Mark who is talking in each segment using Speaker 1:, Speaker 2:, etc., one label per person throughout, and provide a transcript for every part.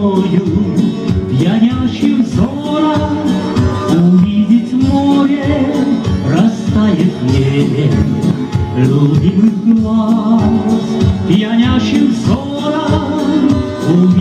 Speaker 1: тобою пьянящим взором Увидеть море, растает небе. Любимых глаз. Пьянящим взором увидеть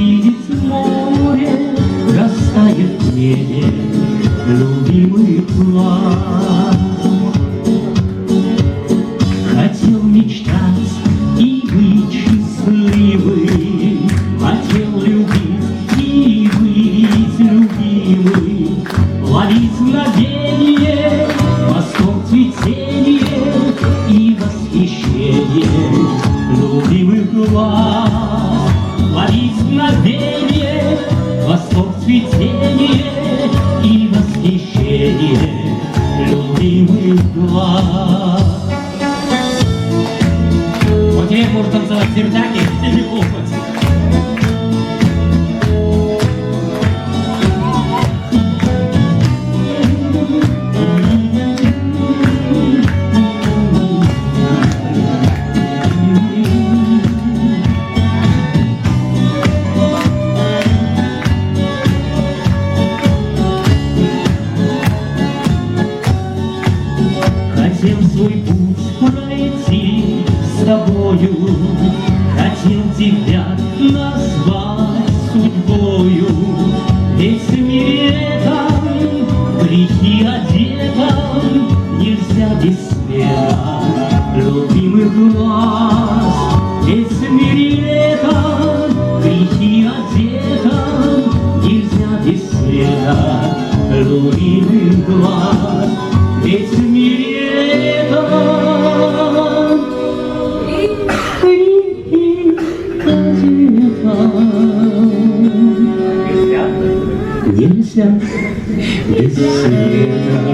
Speaker 1: мгновение, цветение И восхищение любимых глаз. Ловить мгновение, цветение И восхищение любимых глаз. Вот теперь можно танцевать сердяки или хлопать. Хотел свой путь пройти с тобою, Хотел тебя назвать судьбою, Ведь в мире грехи одетом Нельзя без света любимых глаз. Ведь в мире грехи одетом Нельзя без света любимых глаз. Ведь в мире одетом Нельзя без света, можно